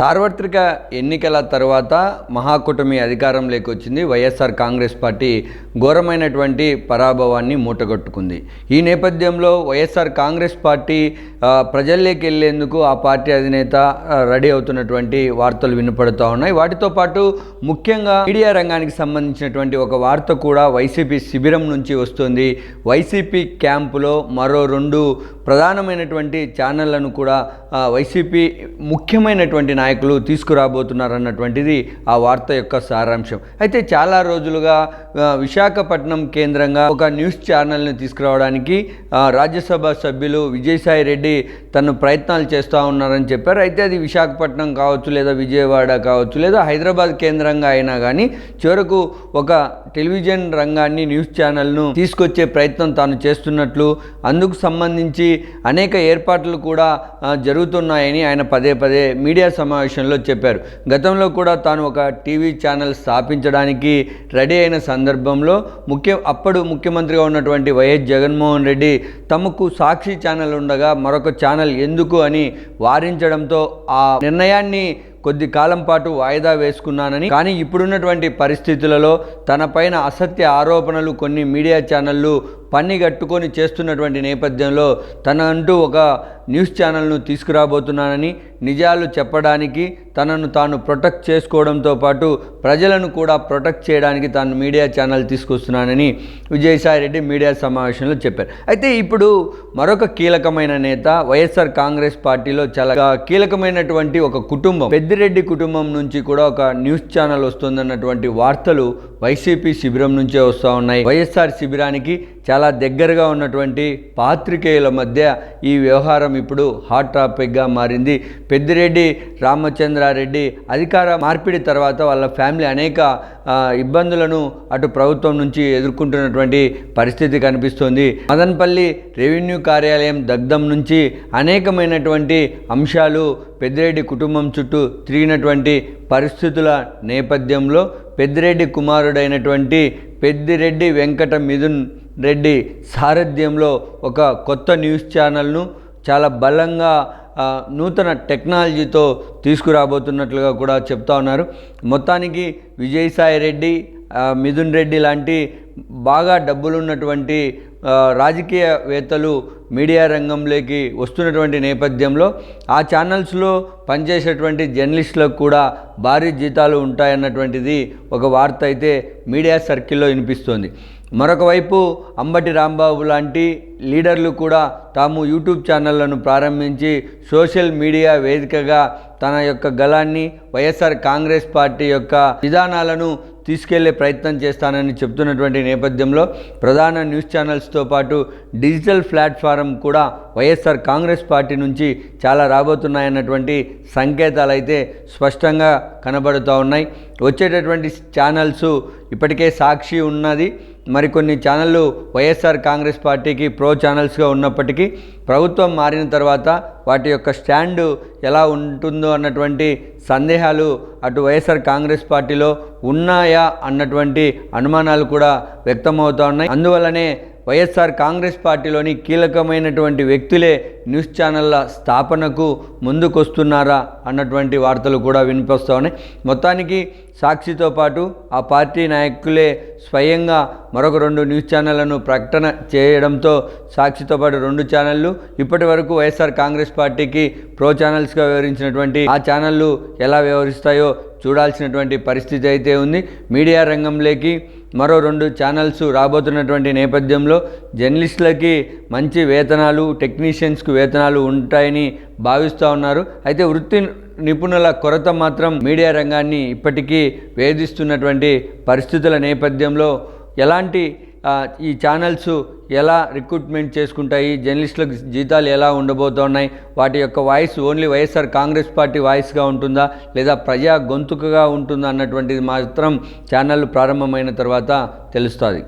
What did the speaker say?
సార్వత్రిక ఎన్నికల తర్వాత మహాకూటమి అధికారంలోకి వచ్చింది. వైఎస్ఆర్ కాంగ్రెస్ పార్టీ ఘోరమైనటువంటి పరాభవాన్ని మూటగట్టుకుంది. ఈ నేపథ్యంలో వైఎస్ఆర్ కాంగ్రెస్ పార్టీ ప్రజల్లోకి వెళ్ళేందుకు ఆ పార్టీ అధినేత రెడీ అవుతున్నటువంటి వార్తలు వినపడుతూ ఉన్నాయి. వాటితో పాటు ముఖ్యంగా మీడియా రంగానికి సంబంధించినటువంటి ఒక వార్త కూడా వైసీపీ శిబిరం నుంచి వస్తుంది. వైసీపీ క్యాంపులో మరో రెండు ప్రధానమైనటువంటి ఛానళ్ళను కూడా వైసీపీ ముఖ్యమైనటువంటి నాయకులు తీసుకురాబోతున్నారన్నటువంటిది ఆ వార్త యొక్క సారాంశం. అయితే చాలా రోజులుగా విశాఖపట్నం కేంద్రంగా ఒక న్యూస్ ఛానల్ని తీసుకురావడానికి రాజ్యసభ సభ్యులు విజయసాయి రెడ్డి తను ప్రయత్నాలు చేస్తూ ఉన్నారని చెప్పారు. అయితే అది విశాఖపట్నం కావచ్చు లేదా విజయవాడ కావచ్చు లేదా హైదరాబాద్ కేంద్రంగా అయినా కానీ చివరకు ఒక టెలివిజన్ రంగాన్ని న్యూస్ ఛానల్ను తీసుకొచ్చే ప్రయత్నం తాను చేస్తున్నట్లు అందుకు సంబంధించి అనేక ఏర్పాట్లు కూడా జరుగుతున్నాయని ఆయన పదే పదే మీడియా సమావేశంలో చెప్పారు. గతంలో కూడా తాను ఒక టీవీ ఛానల్ స్థాపించడానికి రెడీ అయిన సందర్భంలో ముఖ్య అప్పుడు ముఖ్యమంత్రిగా ఉన్నటువంటి వైఎస్ జగన్మోహన్ రెడ్డి తమకు సాక్షి ఛానల్ ఉండగా మరొక ఛానల్ ఎందుకు అని వారించడంతో ఆ నిర్ణయాన్ని కొద్ది కాలం పాటు వాయిదా వేసుకున్నానని. కానీ ఇప్పుడున్నటువంటి పరిస్థితులలో తన పైన అసత్య ఆరోపణలు కొన్ని మీడియా పన్ని కట్టుకొని చేస్తున్నటువంటి నేపథ్యంలో తన అంటూ ఒక న్యూస్ ఛానల్ను తీసుకురాబోతున్నానని నిజాలు చెప్పడానికి తనను తాను ప్రొటెక్ట్ చేసుకోవడంతో పాటు ప్రజలను కూడా ప్రొటెక్ట్ చేయడానికి తాను మీడియా ఛానల్ తీసుకొస్తున్నానని విజయసాయి రెడ్డి మీడియా సమావేశంలో చెప్పారు. అయితే ఇప్పుడు మరొక కీలకమైన నేత వైఎస్ఆర్ కాంగ్రెస్ పార్టీలో చాలా కీలకమైనటువంటి ఒక కుటుంబం పెద్దిరెడ్డి కుటుంబం నుంచి కూడా ఒక న్యూస్ ఛానల్ వస్తుందన్నటువంటి వార్తలు వైసీపీ శిబిరం నుంచే వస్తూ ఉన్నాయి. వైఎస్ఆర్ శిబిరానికి చాలా దగ్గరగా ఉన్నటువంటి పాత్రికేయుల మధ్య ఈ వ్యవహారం ఇప్పుడు హాట్ టాపిక్గా మారింది. పెద్దిరెడ్డి రామచంద్రారెడ్డి అధికార మార్పిడి తర్వాత వాళ్ళ ఫ్యామిలీ అనేక ఇబ్బందులను అటు ప్రభుత్వం నుంచి ఎదుర్కొంటున్నటువంటి పరిస్థితి కనిపిస్తోంది. మదన్పల్లి రెవెన్యూ కార్యాలయం దగ్ధం నుంచి అనేకమైనటువంటి అంశాలు పెద్దిరెడ్డి కుటుంబం చుట్టూ తిరిగినటువంటి పరిస్థితుల నేపథ్యంలో పెద్దిరెడ్డి కుమారుడైనటువంటి పెద్దిరెడ్డి వెంకట మిథున్ రెడ్డి సారథ్యంలో ఒక కొత్త న్యూస్ ఛానల్ను చాలా బలంగా నూతన టెక్నాలజీతో తీసుకురాబోతున్నట్లుగా కూడా చెప్తా ఉన్నారు. మొత్తానికి విజయసాయి రెడ్డి మిథున్ రెడ్డి లాంటి బాగా డబ్బులున్నటువంటి రాజకీయవేత్తలు మీడియా రంగంలోకి వస్తున్నటువంటి నేపథ్యంలో ఆ ఛానల్స్లో పనిచేసేటువంటి జర్నలిస్టులకు కూడా భారీ జీతాలు ఉంటాయన్నటువంటిది ఒక వార్త అయితే మీడియా సర్కిల్లో వినిపిస్తోంది. మరొక వైపు అంబటి రాంబాబు లాంటి లీడర్లు కూడా తాము యూట్యూబ్ ఛానళ్ళను ప్రారంభించి సోషల్ మీడియా వేదికగా తన యొక్క గలాన్ని వైఎస్ఆర్ కాంగ్రెస్ పార్టీ యొక్క విధానాలను తీసుకెళ్ళే ప్రయత్నం చేస్తానని చెప్తున్నటువంటి నేపథ్యంలో ప్రధాన న్యూస్ ఛానల్స్తో పాటు డిజిటల్ ప్లాట్ఫారం కూడా వైఎస్ఆర్ కాంగ్రెస్ పార్టీ నుంచి చాలా రాబోతున్నాయన్నటువంటి సంకేతాలు అయితే స్పష్టంగా కనబడుతూ ఉన్నాయి. వచ్చేటటువంటి ఛానల్స్ ఇప్పటికే సాక్షి ఉన్నది. మరికొన్ని ఛానళ్ళు వైఎస్ఆర్ కాంగ్రెస్ పార్టీకి ప్రో ఛానల్స్గా ఉన్నప్పటికీ ప్రభుత్వం మారిన తర్వాత వాటి యొక్క స్టాండు ఎలా ఉంటుందో అన్నటువంటి సందేహాలు అటు వైఎస్ఆర్ కాంగ్రెస్ పార్టీలో ఉన్నాయా అన్నటువంటి అనుమానాలు కూడా వ్యక్తమవుతూ ఉన్నాయి. అందువల్లనే వైఎస్ఆర్ కాంగ్రెస్ పార్టీలోని కీలకమైనటువంటి వ్యక్తులే న్యూస్ ఛానళ్ళ స్థాపనకు ముందుకొస్తున్నారా అన్నటువంటి వార్తలు కూడా వినిపిస్తూ ఉన్నాయి. మొత్తానికి సాక్షితో పాటు ఆ పార్టీ నాయకులే స్వయంగా మరొక రెండు న్యూస్ ఛానళ్ళను ప్రకటన చేయడంతో సాక్షితో పాటు రెండు ఛానళ్ళు ఇప్పటి వరకు వైఎస్ఆర్ కాంగ్రెస్ పార్టీకి ప్రో ఛానల్స్గా వ్యవహరించినటువంటి ఆ ఛానళ్ళు ఎలా వ్యవహరిస్తాయో చూడాల్సినటువంటి పరిస్థితి అయితే ఉంది. మీడియా రంగంలోకి మరో రెండు ఛానల్స్ రాబోతున్నటువంటి నేపథ్యంలో జర్నలిస్టులకి మంచి వేతనాలు టెక్నీషియన్స్కు వేతనాలు ఉంటాయని భావిస్తూ ఉన్నారు. అయితే వృత్తి నిపుణుల కొరత మాత్రం మీడియా రంగాన్ని ఇప్పటికీ వేధిస్తున్నటువంటి పరిస్థితుల నేపథ్యంలో ఎలాంటి ఈ ఛానల్స్ ఎలా రిక్రూట్మెంట్ చేసుకుంటాయి జర్నలిస్టులకు జీతాలు ఎలా ఉండబోతున్నాయి వాటి యొక్క voice only YSR Congress party వాయిస్గా ఉంటుందా లేదా ప్రజా గొంతుకగా ఉంటుందా అన్నటువంటిది మాత్రం ఛానల్ ప్రారంభమైన తర్వాత తెలుస్తుంది.